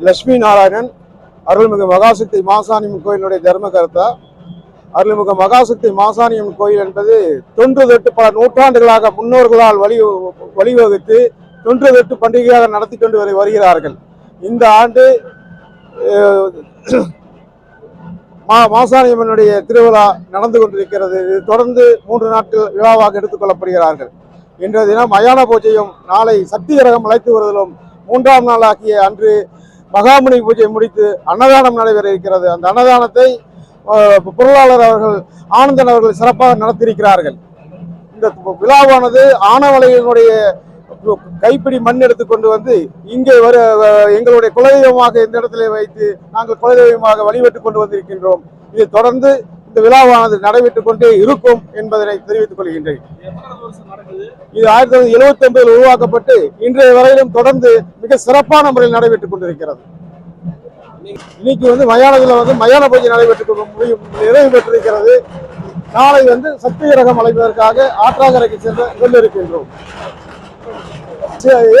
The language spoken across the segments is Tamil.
லட்சுமி நாராயணன் அருள்மிகு மகாசக்தி மாசாணியம் கோயிலுடைய தர்ம கருத்தா அருள்மிகு மகாசக்தி மாசாணியம் கோயில் என்பது தொன்று தொட்டு பல நூற்றாண்டுகளாக முன்னோர்களால் வழி வழிவகுத்து தொன்று தொட்டு பண்டிகையாக நடத்தி கொண்டு வரு- வருகிறார்கள். இந்த ஆண்டு மா மாசாணியம்மனுடைய திருவிழா நடந்து கொண்டிருக்கிறது. இது தொடர்ந்து மூன்று நாட்கள் விழாவாக எடுத்துக்கொள்ளப்படுகிறார்கள் இன்றைய தினம் மயான பூஜையும் நாளை சக்தி கிரகம் அழைத்து வருதலும் மூன்றாம் நாளாகிய அன்று மகாமுனி பூஜை முடித்து அன்னதானம் நடைபெற இருக்கிறது. அந்த அன்னதானத்தை பொருளாளர் அவர்கள் ஆனந்தன் அவர்கள் சிறப்பாக நடத்தியிருக்கிறார்கள். இந்த விழாவானது ஆனவளையினுடைய கைப்பிடி மண் எடுத்து கொண்டு வந்து இங்கே வர எங்களுடைய குலதெய்வமாக இந்த இடத்திலே வைத்து நாங்கள் குலதெய்வமாக வழிபட்டு கொண்டு வந்திருக்கின்றோம். இதை தொடர்ந்து இந்த விழாவானது நடைபெற்றுக் கொண்டே இருக்கும் என்பதனை தெரிவித்துக் கொள்கின்றேன். இது ஆயிரத்தி தொள்ளாயிரத்தி எழுபத்தி ஒன்பதில் உருவாக்கப்பட்டு இன்றைய வரையிலும் தொடர்ந்து மிக சிறப்பான முறையில் நடைபெற்றுக் கொண்டிருக்கிறது. இன்னைக்கு வந்து மயானத்தில் வந்து மயான பூஜை நடைபெற்றுக் முடியும் நிறைவு பெற்றிருக்கிறது. நாளை வந்து சக்தி கிரகம் அழைப்பதற்காக ஆற்றாங்கரைக்கு சென்று கொண்டிருக்கின்றோம்.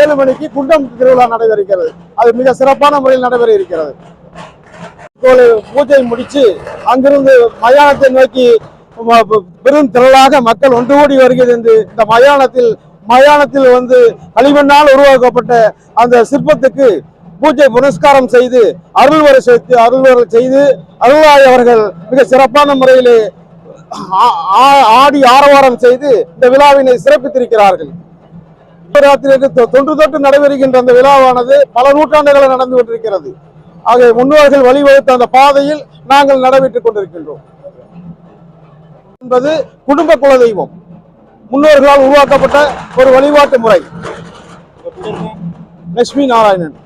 ஏழு மணிக்கு குண்டம் திருவிழா நடைபெறுகிறது. அது மிக சிறப்பான முறையில் நடைபெற இருக்கிறது. பூஜை முடிச்சு அங்கிருந்து மயானத்தை நோக்கி பெரும் திரளாக மக்கள் ஒன்று கூடி வருகிறது என்று இந்த மயானத்தில் மயானத்தில் வந்து களிமண்ணால் உருவாக்கப்பட்ட அந்த சிற்பத்துக்கு பூஜை புனஸ்காரம் செய்து அருள்வரை செய்து அருள்வரை செய்து அருளாய் அவர்கள் மிக சிறப்பான முறையிலே ஆ- ஆ- ஆடி ஆரவாரம் செய்து இந்த விழாவினை சிறப்பித்திருக்கிறார்கள். தொன்று தொட்டு நடைபெறுகின்ற அந்த விழாவானது பல நூற்றாண்டுகளை நடந்து கொண்டிருக்கிறது. ஆக முன்னோர்கள் வழிவகுத்த அந்த பாதையில் நாங்கள் நடைபெற்றுக் கொண்டிருக்கின்றோம். என்பது குடும்ப குலதெய்வம். முன்னோர்களால் உருவாக்கப்பட்ட ஒரு வழிபாட்டு முறை. லட்சுமி நாராயணன்.